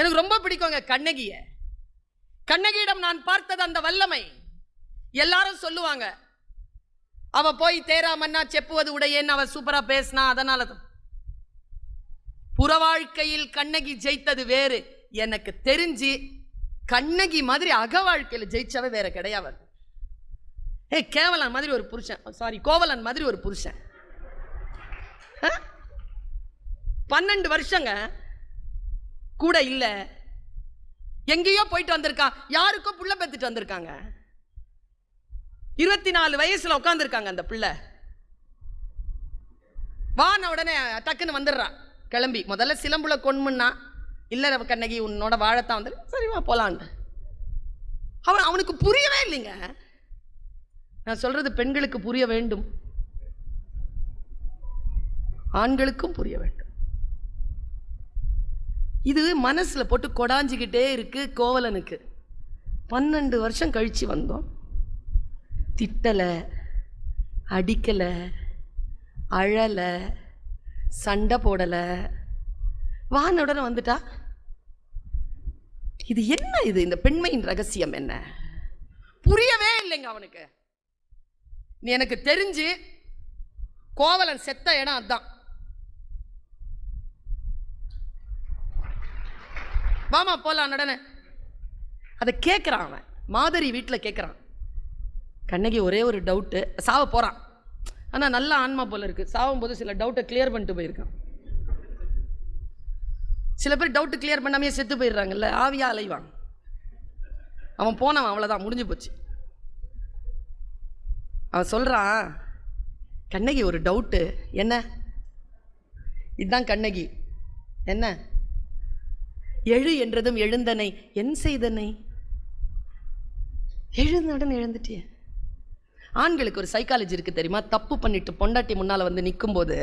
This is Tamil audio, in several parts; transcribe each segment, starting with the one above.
எனக்கு ரொம்ப பிடிக்குங்க கண்ணகிய. கண்ணகியிடம் நான் பார்த்தது அந்த வல்லமை. எல்லாரும் சொல்லுவாங்க அவ போய் தேரா செப்புவது உடையேன்னு அவ சூப்பரா பேசினா அதனால தான். புற வாழ்க்கையில் கண்ணகி ஜெயித்தது வேறு. எனக்கு தெரிஞ்சு கண்ணகி மாதிரி அக வாழ்க்கையில ஜெயிச்சவ வேற கிடையாது. ஏ கேவலன் மாதிரி ஒரு புருஷன். Oh, சாரி கோவலன் மாதிரி ஒரு புருஷன். பன்னெண்டு வருஷங்க கூட இல்லை. எங்கேயோ போயிட்டு வந்திருக்கான் யாருக்கோ புள்ள பெத்துட்டு வந்திருக்காங்க. இருபத்தி நாலு வயசுல உட்காந்துருக்காங்க அந்த பிள்ளை. வான உடனே டக்குன்னு வந்துடுறா. கிளம்பி. முதல்ல சிலம்புல கொண்முன்னா இல்லை கண்ணகி உன்னோட வாழத்தான் வந்து சரி வா போலான்னு அவன் அவனுக்கு புரியவே இல்லைங்க. நான் சொல்றது பெண்களுக்கு புரிய வேண்டும். ஆண்களுக்கும் புரிய வேண்டும். இது மனசில் போட்டு கொடாஞ்சிக்கிட்டே இருக்குது கோவலனுக்கு. பன்னெண்டு வருஷம் கழித்து வந்தோம். திட்டலை அடிக்கலை அழலை சண்டை போடலை. வான உடனே வந்துட்டா இது என்ன இது? இந்த பெண்மையின் ரகசியம் என்ன? புரியவே இல்லைங்க அவனுக்கு. நீ எனக்கு தெரிஞ்சு கோவலன் செத்த இடம் அதான். வாமா போலாம் நடன அதை கேட்குறான் அவன். மாதரி வீட்டில் கேட்குறான் கண்ணகி ஒரே ஒரு டவுட்டு சாவ போகிறான் ஆனால் நல்ல ஆன்மா போல சாவும் சாவும்போது சில டவுட்டை கிளியர் பண்ணிட்டு போயிருக்கான். சில பேர் டவுட்டு கிளியர் பண்ணாமே செத்து போயிடுறாங்கல்ல ஆவியா அலைவான். அவன் போனவன் அவ்வளோதான் முடிஞ்சு போச்சு. அவன் சொல்கிறான் கண்ணகி ஒரு டவுட்டு என்ன? இதுதான் கண்ணகி. என்ன? எழு என்றதும் எழுந்தனை. என் செய்தனை? எழுந்தவுடன் எழுந்துட்டிய. ஆண்களுக்கு ஒரு சைக்காலஜி இருக்கு தெரியுமா? தப்பு பண்ணிட்டு பொண்டாட்டி முன்னால் வந்து நிற்கும்போது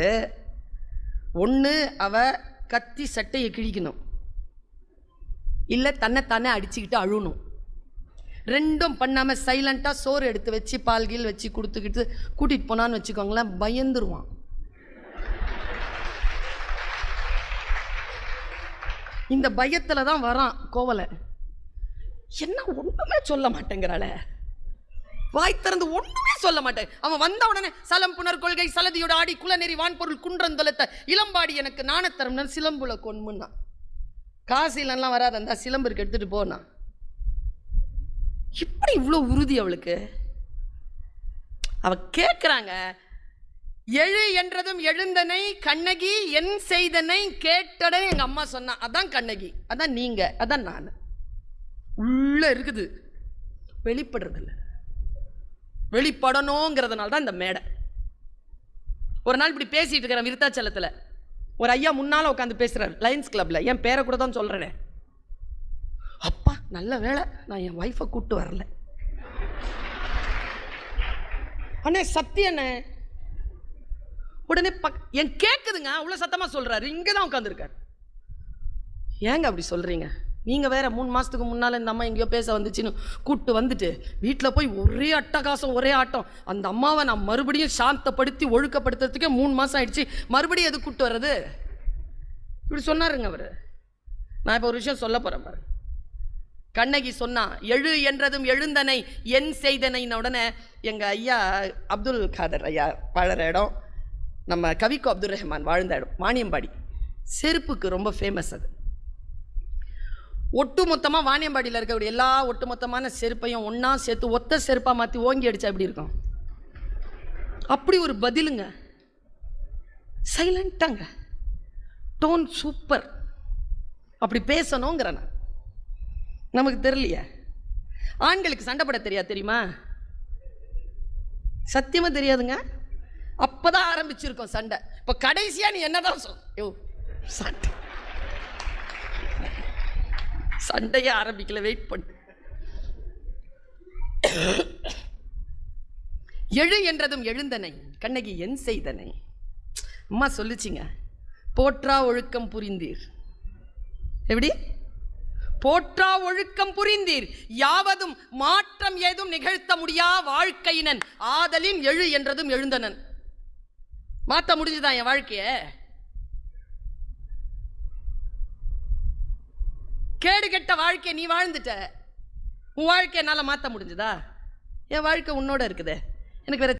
ஒன்று அவ கத்தி சட்டையை கிழிக்கணும். இல்லை தன்னை தானே அடிச்சுக்கிட்டு அழுணும் ரெண்டும் பண்ணாமல் சைலண்ட்டாக சோறு எடுத்து வச்சு பால் கீழ் வச்சு கொடுத்துக்கிட்டு கூட்டிகிட்டு போனான்னு வச்சுக்கோங்களேன் பயந்துருவான். இந்த பயத்தில் தான் வரான் கோவலை. என்ன ஒன்றுமே சொல்ல மாட்டேங்கிறாள. வாய் திறந்து ஒன்றுமே சொல்ல மாட்டேன் அவன் வந்த உடனே சலம் புனர் கொள்கை சலதியோட ஆடி குலநெறி வான்பொருள் குன்றந்தொலத்த இளம்பாடி எனக்கு நாணத்தரம்னு சிலம்புல கொன்முன்னா காசு இல்லைலாம் வராத அந்த சிலம்பருக்கு எடுத்துகிட்டு போனான். போனா இப்படி இவ்வளோ உறுதி அவளுக்கு? அவள் கேட்குறாங்க எழு என்றதும் எழுந்தனை கண்ணகி என் செய்தனை கேட்டடனே எங்க அம்மா சொன்னான் அதான் கண்ணகி. அதான் நீங்க. அதான் நான். உள்ள இருக்குது. வெளிப்படுறதில்ல. வெளிப்படணுங்கிறதுனால தான் இந்த மேடை. ஒரு நாள் இப்படி பேசிட்டு இருக்கிறேன் விருத்தாச்சலத்தில் ஒரு ஐயா முன்னால் உட்காந்து பேசுகிறார் லயன்ஸ் கிளப்பில் என் பேரை கூட தான் சொல்கிறேனே அப்பா நல்ல வேலை நான் என் ஒய்ஃபை கூப்பிட்டு வரல. அண்ணே சத்தியண்ணே உடனே பக் என் கேட்குதுங்க அவ்வளோ சத்தமாக சொல்கிறாரு இங்கே தான் உட்காந்துருக்காரு ஏங்க அப்படி சொல்கிறீங்க நீங்கள் வேறு மூணு மாதத்துக்கு முன்னால் இந்த அம்மா எங்கேயோ பேச வந்துச்சுன்னு கூப்பிட்டு வந்துட்டு வீட்டில் போய் ஒரே அட்டகாசம் ஒரே ஆட்டம். அந்த அம்மாவை நான் மறுபடியும் சாந்தப்படுத்தி ஒழுக்கப்படுத்துறதுக்கே மூணு மாதம் ஆயிடுச்சு. மறுபடியும் எது கூப்பிட்டு வர்றது? இப்படி சொன்னாருங்க அவர். நான் இப்போ ஒரு விஷயம் சொல்ல போகிறேன் பாரு கண்ணகி சொன்னா எழு என்றதும் எழுந்தனை என் செய்தனைன உடனே எங்கள் ஐயா அப்துல் காதர் ஐயா வாழற இடம் நம்ம கவிக்கு அப்துல் ரஹ்மான் வாழ்ந்த இடம் வாணியம்பாடி. செருப்புக்கு ரொம்ப ஃபேமஸ் அது. ஒட்டு மொத்தமாக வாணியம்பாடியில் இருக்கக்கூடிய எல்லா ஒட்டுமொத்தமான செருப்பையும் ஒன்றா சேர்த்து ஒத்த செருப்பாக மாற்றி ஓங்கி அடித்தா எப்படி இருக்கும்? அப்படி ஒரு பதிலுங்க. சைலண்ட்டாங்க டோன் சூப்பர் அப்படி பேசணுங்கிற நமக்கு தெரியலையே. ஆண்களுக்கு சண்டை போட தெரியாது தெரியுமா? சத்தியமாக தெரியாதுங்க. அப்பதான் ஆரம்பிச்சிருக்கோம் சண்டை. இப்போ கடைசியாக நீ என்னதான் சொல் யோ சண்டை. சண்டையே ஆரம்பிக்கல வெயிட் பண்ணு. எழு என்றதும் எழுந்தனை கண்ணகி என் செய்தனை. அம்மா சொல்லுச்சிங்க போற்றா ஒழுக்கம் புரிந்தீர். எப்படி? போற்றா ஒழுக்கம் புரிந்தீர். யாவதும் மாற்றம் ஏதும் நிகழ்த்த முடியா வாழ்க்கையினன். ஆதலின் எழு என்றதும் எழுந்தனன். மாத்த முடிஞ்சுதான் என் வாழ்க்கைய? கேடு கெட்ட வாழ்க்கையை நீ வாழ்ந்துட்ட. உன் வாழ்க்கையை என்னால் மாற்ற முடிஞ்சுதா? என் வாழ்க்கை உன்னோட இருக்குது. எனக்கு வேற